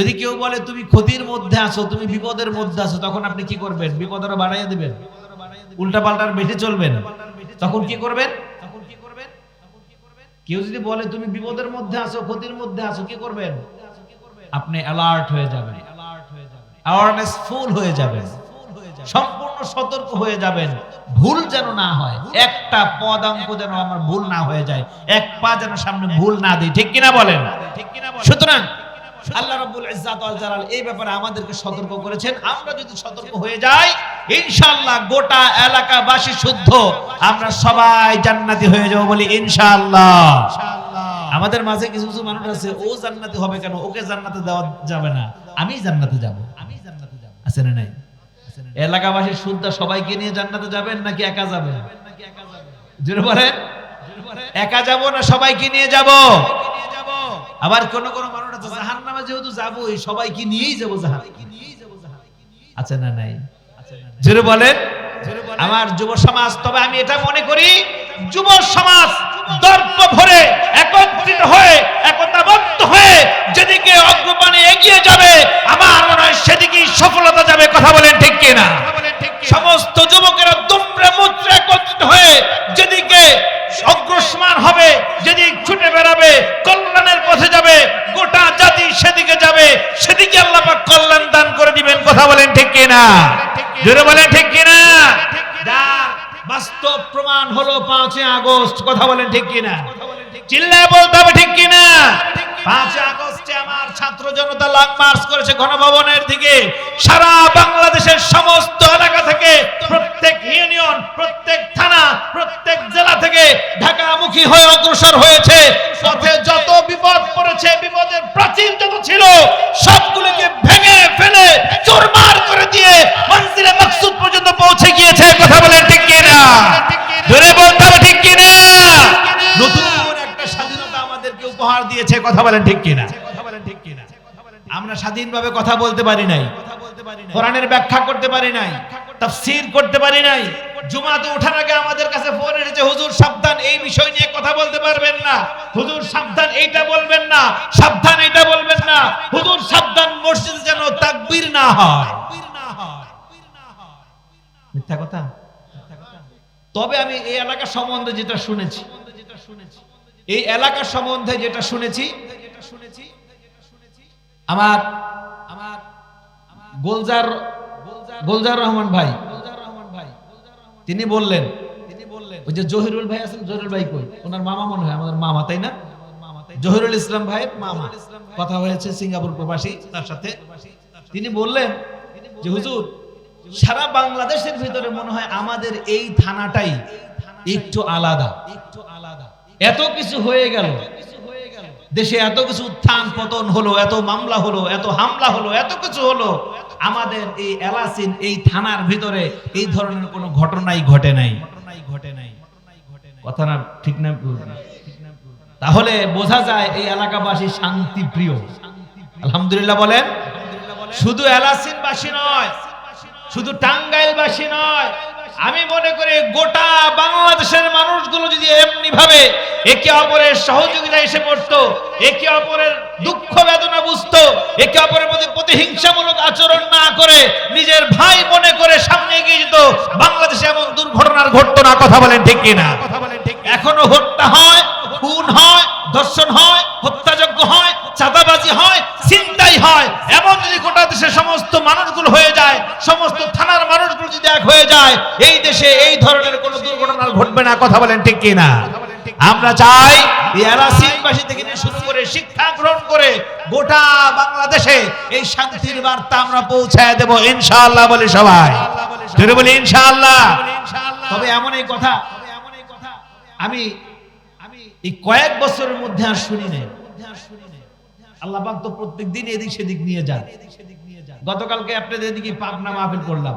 যদি কেউ বলে, তুমি ক্ষতির মধ্যে আছো, তুমি বিপদের মধ্যে আছো, তখন আপনি কি করবেন? বিপদ আরও বাড়াইয়া দিবেন। উল্টা পাল্টার বেশি চলবেন। তখন কি করবেন? কেউ যদি বলে, তুমি বিপদের মধ্যে আছো, ক্ষতির মধ্যে আছো, কি করবেন? আপনি অ্যালার্ট হয়ে যাবেন। অ্যাওয়ারনেস ফুল হয়ে যাবেন। সম্পূর্ণ সতর্ক হয়ে যাবেন। ভুল যেন না হয়। একটা পদাঙ্ক যেন আমার ভুল না হয়ে যায়। এক পা যেন সামনে ভুল না দিই ঠিক কিনা বলেন? সুতরাং আল্লাহ রাব্বুল ইজ্জাত ওয়াল জালাল এই ব্যাপারে আমাদেরকে সতর্ক করেছেন। আমরা যদি সতর্ক হয়ে যাই, ইনশাআল্লাহ গোটা এলাকাবাসী শুদ্ধ। আমরা সবাই জান্নাতি হয়ে যাব বলি ইনশাআল্লাহ। আমাদের মাঝে কিছু কিছু মানুষ আছে, ও জান্নাতি হবে কেন? ওকে জান্নাতে দেওয়া যাবে না। আমি জান্নাতে যাব। আমি জান্নাতে যাব আছে না নাই? এলাকাবাসী শুদ্ধ, সবাইকে নিয়ে জান্নাতে যাবেন নাকি একা যাবেন? জোরে বলেন। একা যাব না, সবাইকে নিয়ে যাব? আবার কোন কোন মানুষ আছে জাহান নামে যেহেতু যাব সবাইকে নিয়েই যাব জাহান আছে না নাই? জোরে বলেন, আমার যুব সমাজ, তবে আমি এটা মনে করি, যুব সমাজ দর্প ভরে একত্রিত হয়ে, একতাবদ্ধ হয়ে যেদিকে অগ্রপানে এগিয়ে যাবে, আমার মনে হয় সেদিকেই সফলতা যাবে, কথা বলেন ঠিক কিনা? সমস্ত যুবকেরা দুমড়ে মুচড়ে একত্রিত হয়ে যেদিকে অগ্রসমান হবে যেদিক ছুটে বেড়াবে কল্যাণের পথে যাবে গোটা জাতি সেদিকে যাবে সেদিকে আল্লাহ পাক কল্যাণ দিবেন কথা বলেন ঠিক কিনা? জোরে বলেন ঠিক কিনা? বাস্তব প্রমাণ হলো পাঁচই আগস্ট, কথা বলেন ঠিক কিনা? চিল্লায় বলতে হবে ঠিক কিনা? পাঁচই আগস্টে আমার ছাত্র জনতা লং মার্চ করেছে গণভবনের দিকে। সারা বাংলাদেশের সমস্ত এলাকা থেকে প্রত্যেক ইউনিয়ন, প্রত্যেক থানা, প্রত্যেক জেলা থেকে ঢাকামুখী হয়ে অগ্রসর হয়েছে। পথে যত বিপদ পড়েছে, বিপদের প্রাচীন যত ছিল সবগুলোকে ভেঙে ফেলে চোরমার করে দিয়ে মন্দিরে মাকসুদ পর্যন্ত পৌঁছে গিয়েছে কথা বলেন ঠিক কিনা ধরে বলতে হবে ঠিক কিনা নতুন একটা স্বাধীনতা আমাদেরকে উপহার দিয়েছে কথা বলেন ঠিক কিনা? আমরা স্বাধীনভাবে কথা বলতে পারি নাই। কোরআনের ব্যাখ্যা করতে পারি নাই, তাফসীর করতে পারি নাই। জুমাতে ওঠার আগে আমাদের কাছে ফোন এসেছে, হুজুর, সাবধান, এই বিষয় নিয়ে কথা বলতে পারবেন না। হুজুর, সাবধান, এইটা বলবেন না। সাবধান, এইটা বলবেন না। হুজুর, সাবধান, মসজিদে যেন তাকবীর না হয়। মিথ্যা কথা? তবে আমি এই এলাকা সম্বন্ধে যেটা শুনেছি এই এলাকা সম্বন্ধে যেটা শুনেছি, আমার আমার গোলজার গোলজার রহমান ভাই। তিনি বললেন, ওই যে জহিরুল ভাই আছেন, জহিরুল ভাই কই? ওনার মামা মনে হয়, আমাদের মামা, তাই না? জহিরুল ইসলাম ভাইয়ের মামা। কথা হয়েছে সিঙ্গাপুর প্রবাসী, তার সাথে। তিনি বললেন যে, হুজুর, সারা বাংলাদেশের ভিতরে মনে হয় আমাদের এই থানাটাই একটু আলাদা। একটু এত কিছু হয়ে গেল। দেশে এত কিছু উত্থান পতন হলো, এত মামলা হলো, এত হামলা হলো, এত কিছু হলো। আমাদের এই এলাসিন এই থানার ভিতরে এই ধরনের কোনো ঘটনাই ঘটে নাই। ঘটে নাই কথা না ঠিক না? তাহলে বোঝা যায় এই এলাকাবাসী শান্তি প্রিয় আলহামদুলিল্লাহ বলেন, শুধু এলাসিনবাসী নয়, শুধু টাঙ্গাইলবাসী নয় আমি মনে করি গোটা বাংলাদেশের মানুষগুলো যদি এমনি ভাবে একে অপরের সহযোগিতা এসে পড়ত, একে অপরের দুঃখ বেদনা বুঝতো, একে অপরের মধ্যে প্রতিহিংসামূলক আচরণ না করে নিজের ভাই মনে করে সামনে এগিয়ে যেত, বাংলাদেশে এমন দুর্ঘটনার ঘটত না কথা বলেন ঠিক কিনা? এখনও হত্যা হয় খুন হয় ধর্ষণ হয় হত্যাযজ্ঞ হয় চাঁদাবাজি হয় চিন্তাই হয়। এমন যদি গোটা দেশের সমস্ত মানুষগুলো হয়ে যায় সমস্ত থানার মানুষগুলো যদি এক হয়ে যায় এই দেশে এই ধরনের কোনো দুর্ঘটনা ঘটবে না। কথা বলেন ঠিক কিনা? আমরা চাই এলাসিনবাসী থেকে শুরু করে শিক্ষা গ্রহণ করে গোটা বাংলাদেশে এই শান্তির বার্তা আমরা পৌঁছায় দেব ইনশাআল্লাহ বলে সবাই। বলি ইনশাআল্লাহ। তবে এমন এই কথা আমি আমি এই কয়েক বছরের মধ্যে আর শুনি নাই। আল্লাহ পাক তো প্রত্যেক দিন এদিক সেদিক নিয়ে যান। গতকালকে আপনাদের এদিকে পাবনা মাহফিল করলাম।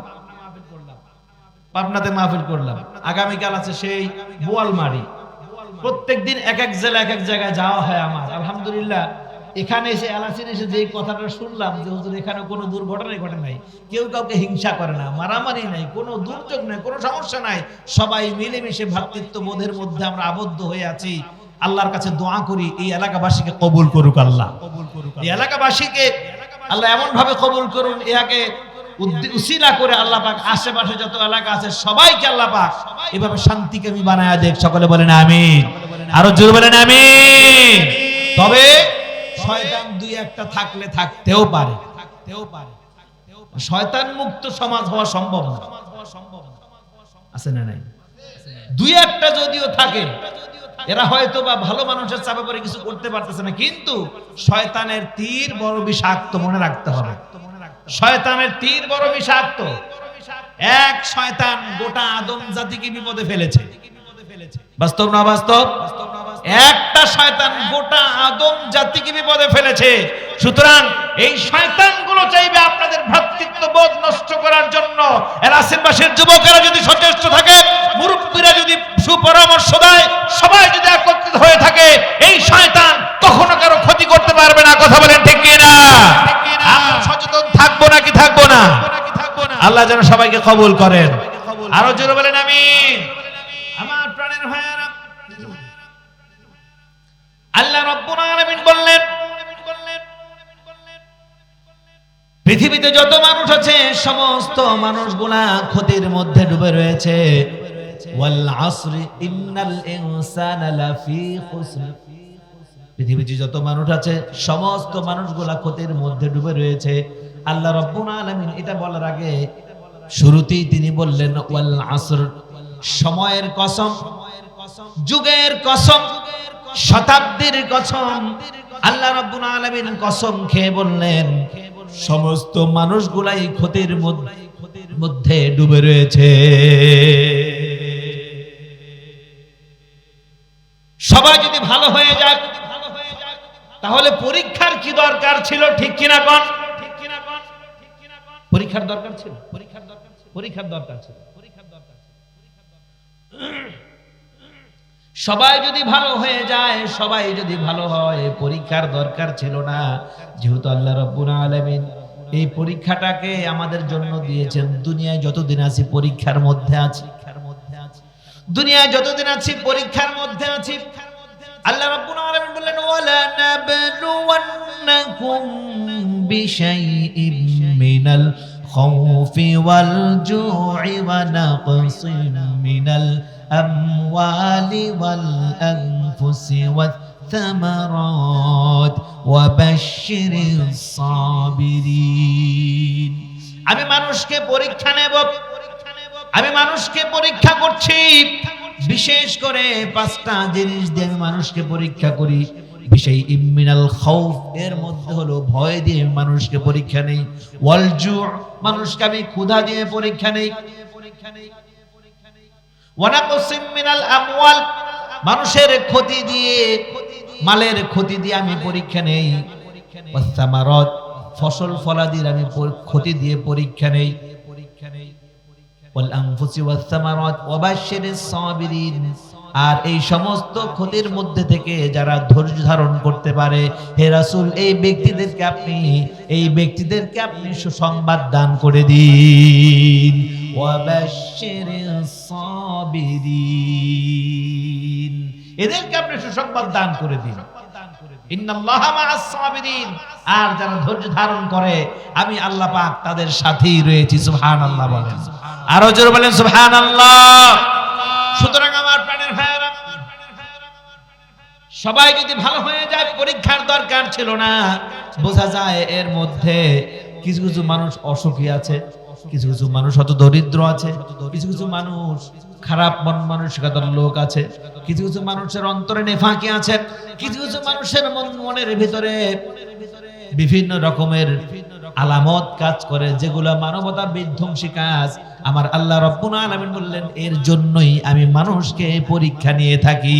পাবনাতে মাহফিল করলাম। আগামীকাল আছে সেই বোয়ালমারি। প্রত্যেক দিন এক এক জেলা এক এক জায়গায় যাওয়া হয় আমার। আলহামদুলিল্লাহ এখানে এসে এলাচিন এসে যে কথাটা শুনলাম যে হুজুর এখানে কোনো দুর্ঘটনাই ঘটে নাই, কেউ কাউকে হিংসা করে না, মারামারি নাই, কোনো দুর্যোগ নাই, কোনো সমস্যা নাই, সবাই মিলেমিশে ভ্রাতৃত্ব বোধের মধ্যে আমরা আবদ্ধ হয়ে আছি। আল্লাহর কাছে দোয়া করি, এই এলাকাবাসীকে কবুল করুক আল্লাহ। কবুল করুক এই এলাকাবাসীকে আল্লাহ এমন ভাবে কবুল করুন ইহাকে উসিলা করে আল্লাহ পাক, আশেপাশে যত এলাকা আছে সবাইকে আল্লাহ পাক এভাবে শান্তিকামী বানায় দেখ সকলে বলেন আমিন। আরও জোর বলেন আমিন। তবে শয়তান দুই একটা থাকলে থাকতেও পারে। থাকতেও পারে শয়তান মুক্ত সমাজ হওয়া সম্ভব না। আছে না নাই? দুই একটা যদিও থাকে, এরা হয়তো বা ভালো মানুষের চাপে পড়ে কিছু করতে পারতেছে না, কিন্তু শয়তানের তীর বড় বিষাক্ত মনে রাখতে হবে। শয়তানের তীর বড় বিষাক্ত। এক শয়তান গোটা আদম জাতিকে বিপদে ফেলেছে। বাস্তব না বাস্তব? একটা শয়তান গোটা আদম জাতিকে বিপদে ফেলেছে। সুতরাং এই শয়তানগুলো চাইবে আপনাদের ভ্রাতৃত্ব বোধ নষ্ট করার জন্য। এলাসিনবাসীর যুবকেরা যদি সচেষ্ট থাকে, মুরব্বীরা যদি সুপরামর্শ দেয়, সবাই যদি একত্রিত হয়ে থাকে, এই শয়তান কখনো কারও ক্ষতি করতে পারবে না। কথা বলেন ঠিক না সচেতন থাকব নাকি থাকব না? আল্লাহ যেন সবাইকে কবুল করেন। আরও জোরে পৃথিবীতে যত মানুষ আছে, সমস্ত মানুষগুলা ক্ষতির মধ্যে ডুবে রয়েছে। পৃথিবীতে যত মানুষ আছে, সমস্ত মানুষগুলা ক্ষতির মধ্যে ডুবে রয়েছে। আল্লাহ রব্বুল আলামিন এটা বলার আগে শুরুতেই তিনি বললেন, ওয়াল আসর, সময়ের কসম, যুগের কসম, শতাব্দীর কসম। আল্লাহ রাব্বুল আলামিন কসম খেয়ে বললেন সমস্ত মানুষগুলাই ক্ষতির মধ্যে ডুবে রয়েছে। সবাই যদি ভালো হয়ে যাক, তাহলে পরীক্ষার কি দরকার ছিল ঠিক কিনা কন? পরীক্ষার দরকার ছিল? পরীক্ষার দরকার ছিল? পরীক্ষার দরকার ছিল পরীক্ষার দরকার ছিল সবাই যদি ভালো হয়ে যায়, সবাই যদি ভালো হয়, পরীক্ষার দরকার ছিল না। যেহেতু আল্লাহ রব্বুল আলামিন এই পরীক্ষাটাকে আমাদের জন্য দিয়েছেন। দুনিয়ায় যতদিন আছি, পরীক্ষার মধ্যে আছি। দুনিয়ায় যতদিন আছি, পরীক্ষার মধ্যে আছি। আল্লাহ রাব্বুল আলামিন বললেন, ওয়ালা নাবলুওয়ান্নাকুম বিশাইইম মিনাল খাউফি ওয়াল জু'i ওয়া নাকসিন মিনাল আমওয়ালি ওয়াল আনফুসি ওয়াথ الثمرات وبشر الصابرين আমি মানুষকে পরীক্ষা নেব আমি মানুষকে পরীক্ষা করছি বিশেষ করে পাঁচটা জিনিস দিয়ে আমি মানুষকে পরীক্ষা করি বিষয় ইমিনাল খাউফ এর মধ্যে হলো ভয় দিয়ে আমি মানুষকে পরীক্ষা নেই ওয়াল জু' মানুষকে আমি ক্ষুধা দিয়ে পরীক্ষা নেই ওয়ানাকুসিম আমওয়াল, মানুষের ক্ষতি দিয়ে, মালের ক্ষতি দিয়ে আমি পরীক্ষা নেই। ওয়াসামারাত ফসল ফলাদির আমি ক্ষতি দিয়ে পরীক্ষা নেই। আর এই সমস্ত ক্ষতির মধ্যে থেকে যারা ধৈর্য ধারণ করতে পারে, হে রাসুল, এই ব্যক্তিদেরকে আপনি এই ব্যক্তিদেরকে আপনি সুসংবাদ দান করে দিন। এদেরকে আপনি সুসংবাদ দান করে দিন। আর যারা ধৈর্য ধারণ করে, আমি আল্লাহ পাক তাদের সাথেই রয়েছি, সুবহানাল্লাহ বলেন। আরও জোরে বলেন, সুবহানাল্লাহ। সুতরাং আমার প্রাণের ভাইয়েরা, সবাই যদি ভালো হয়ে যায়, পরীক্ষার দরকার ছিল না। বোঝা যায় এর মধ্যে কিছু কিছু মানুষ অসুখী আছে। কিছু কিছু মানুষ হয়তো দরিদ্র আছে, কিছু কিছু মানুষ খারাপ মন মানসিকতার লোক আছে, কিছু কিছু মানুষের অন্তরে নেফাকি আছে, কিছু কিছু মানুষের মন মনের ভিতরে বিভিন্ন রকমের আলামত কাজ করে, যেগুলো মানবতা বিধ্বংসী কাজ। আমার আল্লাহ রব্বুল আলামিন বললেন, এর জন্যই আমি মানুষকে পরীক্ষা নিয়ে থাকি।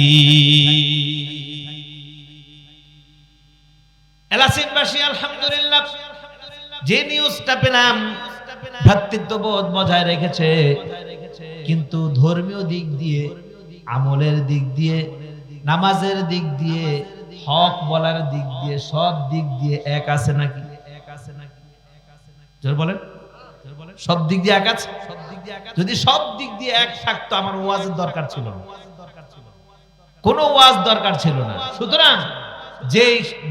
এলাসিনবাসী আলহামদুলিল্লাহ, যে নিউজটা পেলাম ভ্রাতৃত্ববোধ বজায় রেখেছে। কিন্তু ধর্মীয় দিক দিয়ে, আমলের দিক দিয়ে, নামাজের দিক দিয়ে, হক বলার দিক দিয়ে, সব দিক দিয়ে এক আছে নাকি? বলেন। সব দিক দিয়ে এক আছে? যদি সব দিক দিয়ে এক থাকতো, আমার ওয়াজের দরকার ছিল না। কোনো ওয়াজ দরকার ছিল না। সুতরাং যে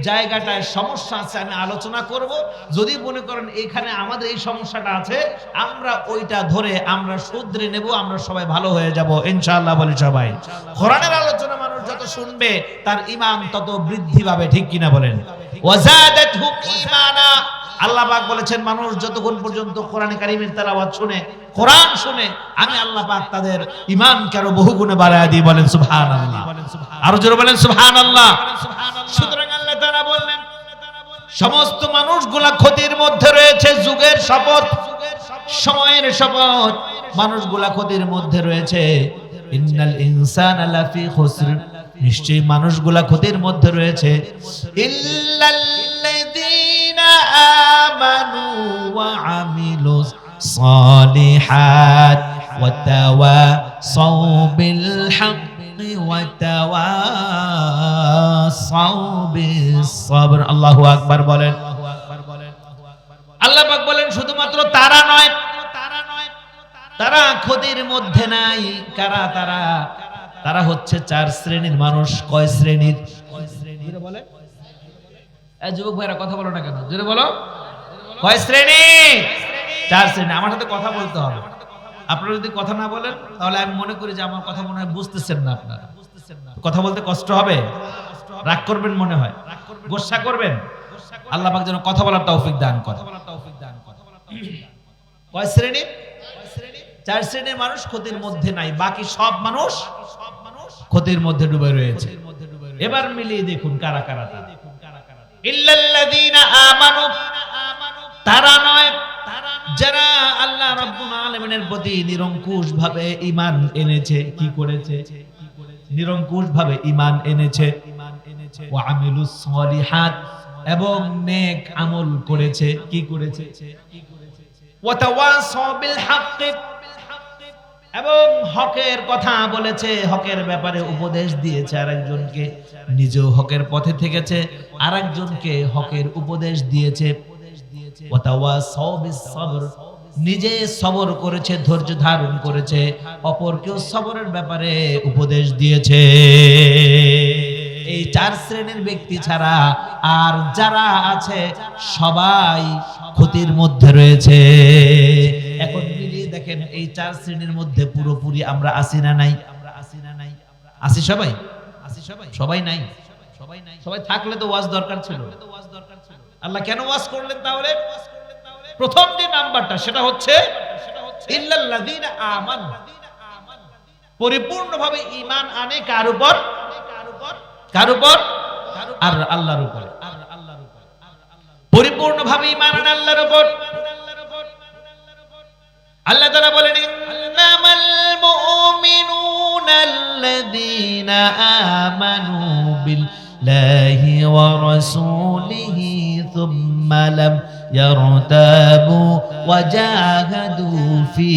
জায়গাটায় সমস্যা আছে আমি আলোচনা করব। যদি মনে করেন এখানে আমাদের এই সমস্যাটা আছে, আমরা ওইটা ধরে আমরা শুধরে নেব, আমরা সবাই ভালো হয়ে যাব। ইনশাআল্লাহ বলি সবাই। কোরআনের আলোচনা মানুষ যত শুনবে, তার ইমান তত বৃদ্ধি পাবে, ঠিক কিনা বলেন? ওয়াজাদাতহুম ঈমানা আল্লাহ পাক বলেছেন, মানুষ যতক্ষণ পর্যন্ত কোরআন কারিমের তেলাওয়াত শুনে, কোরআন শুনে, আমি আল্লাহ পাক তাদের ঈমানকে আরও বহু গুণে বাড়ায় দিই, বলেন, সুবহানাল্লাহ। আরও জোরে বলেন, সুবহানাল্লাহ। সুতরাং আল্লাহ তাআলা বললেন, সমস্ত মানুষগুলা ক্ষতির মধ্যে রয়েছে, যুগের শপথ, সময়ের শপথ, মানুষগুলা ক্ষতির মধ্যে রয়েছে। ইন্নাল ইনসানা লাফি খুসর নিশ্চয়ই মানুষগুলা ক্ষতির মধ্যে রয়েছে। ইল্লাল্লাযীনা তাওয়াসাউ বিল হাক্কি ওয়া তাওয়াসাউ বিস সাবর। আল্লাহু আকবার বলেন। আল্লাহ পাক বলেন, শুধুমাত্র তারা নয়, তারা ক্ষতির মধ্যে নাই। কারা তারা? তারা হচ্ছে চার শ্রেণির মানুষ। কয় শ্রেণির? বলে যুবক ভাইরা, কথা বলো না কেন? জোরে বলো। কয় শ্রেণি? চার শ্রেণি। আমার সাথে কথা বলতে হবে। আপনারা যদি কথা না বলেন, তাহলে আমি মনে করি যে আমার কথা মনে হয় বুঝতেছেন না আপনারা। কথা বলতে কষ্ট হবে? রাগ করবেন মনে হয়? গোসা করবেন? আল্লাহ পাক যেন কথা বলার তৌফিক দান করে কয় শ্রেণি? চার শ্রেণির মানুষ ক্ষতির মধ্যে নাই, বাকি সব মানুষ ক্ষতির মধ্যে ডুবে রয়েছে। এবার মিলিয়ে দেখুন কারা কারা তারা। ইল্লাল্লাযীনা আমানু তারা নয়, যারা আল্লাহ রাব্বুল আলামিনের প্রতি নিরঙ্কুশ ভাবে ঈমান এনেছে, কি করেছে? নিরঙ্কুশ ভাবে ঈমান এনেছে। ওয়া আমিলুস সলিহাত এবং নেক আমল করেছে, কি করেছে? ওয়া তাওয়াসাউ বিল হাক্কি এবং হকের কথা বলেছে, হকের ব্যাপারে উপদেশ দিয়েছে আরেকজনকে। নিজেও হকের পথে থেকেছে, আরেকজনকে হকের উপদেশ দিয়েছে। নিজে সবর করেছে, ধৈর্য ধারণ করেছে, অপরকেও সবরের ব্যাপারে উপদেশ দিয়েছে। এই চার শ্রেণির ব্যক্তি ছাড়া আর যারা আছে, সবাই ক্ষতির মধ্যে রয়েছে। এখন মিলিয়ে দেখেন, এই চার শ্রেণির মধ্যে পুরোপুরি আমরা আসি না নাই? আমরা আসি না নাই আসি সবাই? আসি সবাই সবাই নাই সবাই নাই? সবাই থাকলে তো ওয়াজ দরকার ছিল। আল্লাহ কেন ওয়াজ করলেন তাহলে? প্রথম যে নাম্বারটা, সেটা হচ্ছে পরিপূর্ণভাবে ইমান আনে কার উপর? কার উপর? আর আল্লাহর উপর। পরিপূর্ণভাবে ঈমান আনে আল্লাহর উপর। আল্লাহ তাআলা বলেন, ইন্নামাল মুমিনুনা আল্লাযীনা আমানু বিল্লাহি ওয়া রাসূলিহি থুম্মা লাম ইয়ারতাবু ওয়া জাহাদু ফি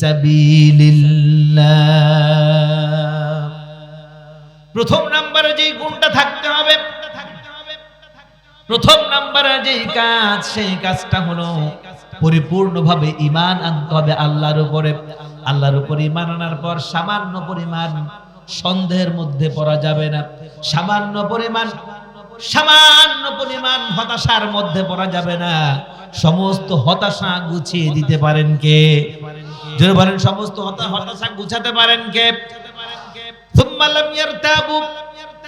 সাবিলিল্লাহ প্রথম নম্বরে যেই গুণটা থাকতে হবে, প্রথম নম্বরে যেই কাজ, সেই কাজটা হলো পরিপূর্ণভাবে ইমান আনতে হবে আল্লাহর উপরে। আল্লাহর উপর ইমান আনার পর সামান্য পরিমাণ সন্দেহের মধ্যে পড়া যাবে না। সামান্য পরিমাণ সামান্য পরিমাণ হতাশার মধ্যে পড়া যাবে না। সমস্ত হতাশা গুছিয়ে দিতে পারেন কে? জোরে বলেন, সমস্ত হতাশা গুছাতে পারেন কে?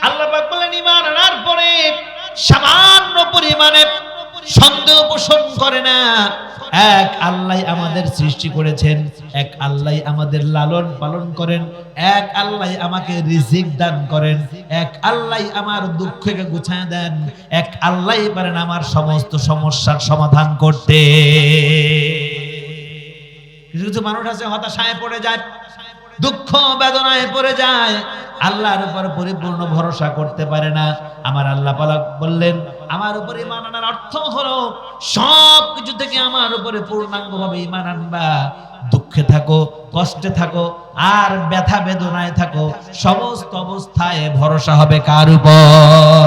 আল্লাহ বলেন, ঈমান আনার পরে সামান্য পরিমাণে সন্দেহ পোষণ করে না। এক আল্লাহ আমাদের সৃষ্টি করেছেন, এক আল্লাহ আমাদের লালন পালন করেন, এক আল্লাহ আমাকে রিজিক দান করেন, এক আল্লাহ আমার দুঃখকে গুছায় দেন, এক আল্লাহ পারেন আমার সমস্ত সমস্যার সমাধান করতে। কিছু কিছু মানুষ আছে হতাশায় পড়ে যায়। দুঃখ বেদনায় পড়ে যায়। আল্লাহর উপর পরিপূর্ণ ভরসা করতে পারে না। আমার আল্লাহ পালক বললেন আমার উপরে ইমান আনার অর্থ হলো সব কিছু থেকে আমার উপরে পূর্ণাঙ্গ ভাবে ইমান আনবা। দুঃখে থাকো কষ্টে থাকো আর ব্যথা বেদনায় থাকো। সমস্ত অবস্থায় ভরসা হবে কার উপর?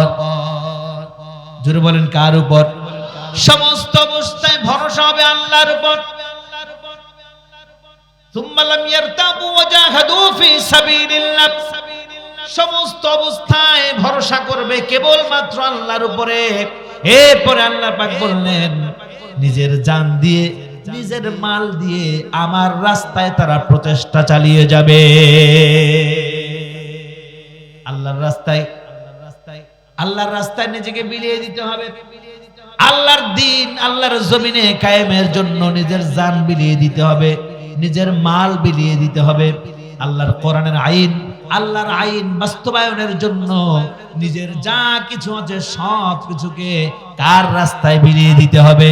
জোরে বলেন কার উপর? সমস্ত অবস্থায় ভরসা হবে আল্লাহর উপর। সমস্ত অবস্থায় ভরসা করবে কেবলমাত্র আল্লাহর উপরে। এরপরে আল্লাহ পাক বললেন, নিজের জান দিয়ে, নিজের মাল দিয়ে আমার রাস্তায় তারা প্রচেষ্টা চালিয়ে যাবে। আল্লাহর রাস্তায় আল্লাহর রাস্তায় নিজেকে বিলিয়ে দিতে হবে। আল্লাহর দিন, আল্লাহর জমিনে কায়েমের জন্য নিজের জান বিলিয়ে দিতে হবে। নিজের মাল বিলিয়ে দিতে হবে। আল্লাহর কোরআনের আইন, আল্লাহর আইন বাস্তবায়নের জন্য নিজের যা কিছু আছে সব কিছুকে কার রাস্তায় বিলিয়ে দিতে হবে?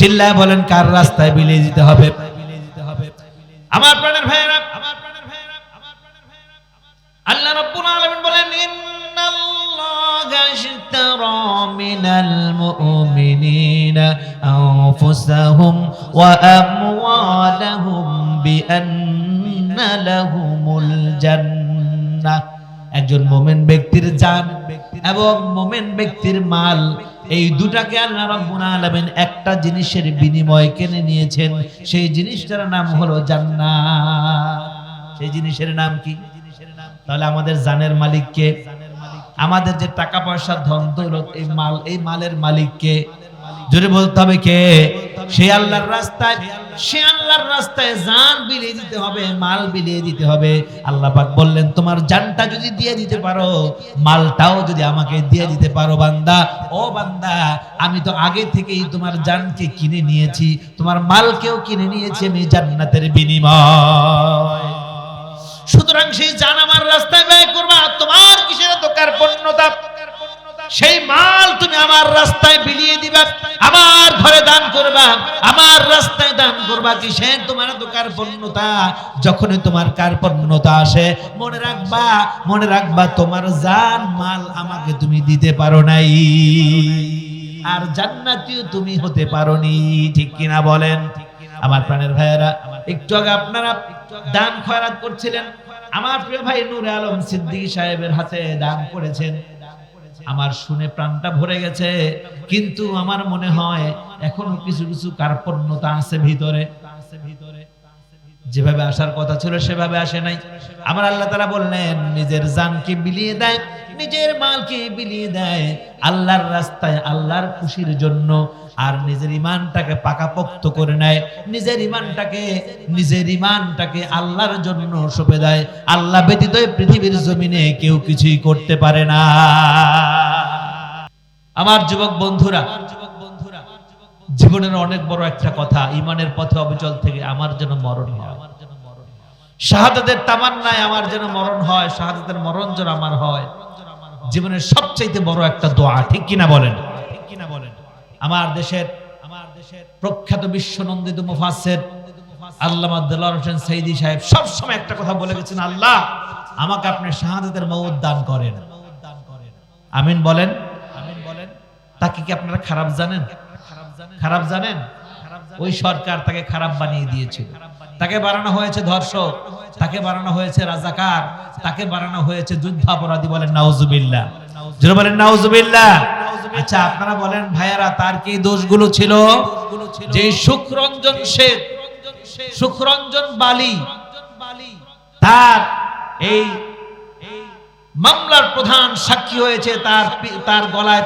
চিল্লায় বলেন, কার রাস্তায় বিলিয়ে দিতে হবে? আমার প্রাণের ভাইয়েরা, আমার প্রাণের ভাইয়েরা, আমার প্রাণের ভাইয়েরা, আল্লাহ রাব্বুল আলামিন বলেন, ইন্নাল্লাহা ইশতারা মিনাল মুমিনিনা আনফুসাহুম ওয়া আমওয়ালাহুম একজন মোমেন ব্যক্তির জান এবং মোমেন ব্যক্তির মাল, এই দুটাকে আল্লাহ রাব্বুল আলামিন একটা জিনিসের বিনিময়ে কিনে নিয়েছেন। সেই জিনিসটার নাম হলো জান্নাত। সেই জিনিসের নাম কি? তাহলে আমাদের জানের মালিককে, আমাদের যে টাকা পয়সা ধন দৌলত, এই মাল, এই মালের মালিককে জোরে বলতে হবে কে? সে আল্লাহর রাস্তায়, সে আল্লাহর রাস্তায় জান বিলিয়ে দিতে হবে, মাল বিলিয়ে দিতে হবে। আল্লাহ পাক বললেন, তোমার জানটা যদি দিয়ে দিতে পারো, মালটাও যদি আমাকে দিয়ে দিতে পারো বান্দা। ও বান্দা, আমি তো আগে থেকেই তোমার জানকে কিনে নিয়েছি, তোমার মালকেও কিনে নিয়েছি আমি জান্নাতের বিনিময়। সুতরাং সেই জান আমার রাস্তায় ব্যয় করবা, তোমার কিসের দোকার পণ্যতা সেই মাল তুমি আমার রাস্তায় বিলিয়ে দিবা, আমার ঘরে দান করবা, আমার রাস্তায় দান করবা, কিসের তোমার দোকার পণ্যতা যখনই তোমার কার পণ্যতা আসে, মনে রাখবা মনে রাখবা তোমার জান মাল আমাকে তুমি দিতে পারো নাই। আর জান্নাতিও তুমি হতে পারোনি ঠিক কিনা বলেন? আমার প্রাণের ভাইয়েরা, একটু আগে আপনারা দান খয়রাত করছিলেন। আমার প্রিয় ভাই নূরে আলম সিদ্দিকী সাহেবের হাতে দান করেছেন। আমার শুনে প্রাণটা ভরে গেছে। কিন্তু আমার মনে হয় এখনও কিছু কিছু কার্পণ্যতা আছে ভিতরে। যেভাবে আসার কথা ছিল সেভাবে আসে নাই। আমার আল্লাহ তারা বললেন, নিজের জানকে বিলিয়ে দেয়, নিজের মালকে বিলিয়ে দেয়। আল্লাহর রাস্তায় আল্লাহর খুশির জন্য আর নিজের ইমানটাকে পাকাপোক্ত করে নেয়। নিজের ইমানটাকে নিজের ইমানটাকে আল্লাহর জন্য সঁপে দেয়। আল্লাহ ব্যতীত পৃথিবীর জমিনে কেউ কিছুই করতে পারে না। আমার যুবক বন্ধুরা জীবনের অনেক বড় একটা কথা, ইমানের পথে অবিচল থেকে আমার যেন মরণ হয়। শাহাদাতের তামান্নায় আমার যেন মরণ হয়, শাহাদাতের মরণ যেন আমার হয়। জীবনের সবচাইতে বড় একটা দোয়া, ঠিক কিনা বলেন? ঠিক কিনা বলেন আমার দেশের আমার দেশের প্রখ্যাত বিশ্বনন্দিত মুফাসসির আল্লামা দেলোয়ার হোসেন সাইদি সাহেব সব সময় একটা কথা বলে গেছেন, আল্লাহ, আমাকে আপনি শাহাদাতের মৌত দান করেন। আমিন বলেন আমিন বলেন? তাকে কি আপনারা খারাপ জানেন? খারাপ জানেন? ওই সরকার তাকে খারাপ বানিয়ে দিয়েছিল। তাকে বানানো হয়েছে ধর্ষক, তাকে বানানো হয়েছে রাজাকার, তাকে বানানো হয়েছে যুদ্ধাপরাধী বলেন নাউজুবিল্লাহ। যারা বলেন নাউজুবিল্লাহ। আচ্ছা আপনারা বলেন, ভাইয়ারা, তার কি দোষগুলো ছিল? যে সুখরঞ্জন শেখ সুখরঞ্জন বালি, তার এই মামলার প্রধান সাক্ষী হয়েছে, তার তার গলায়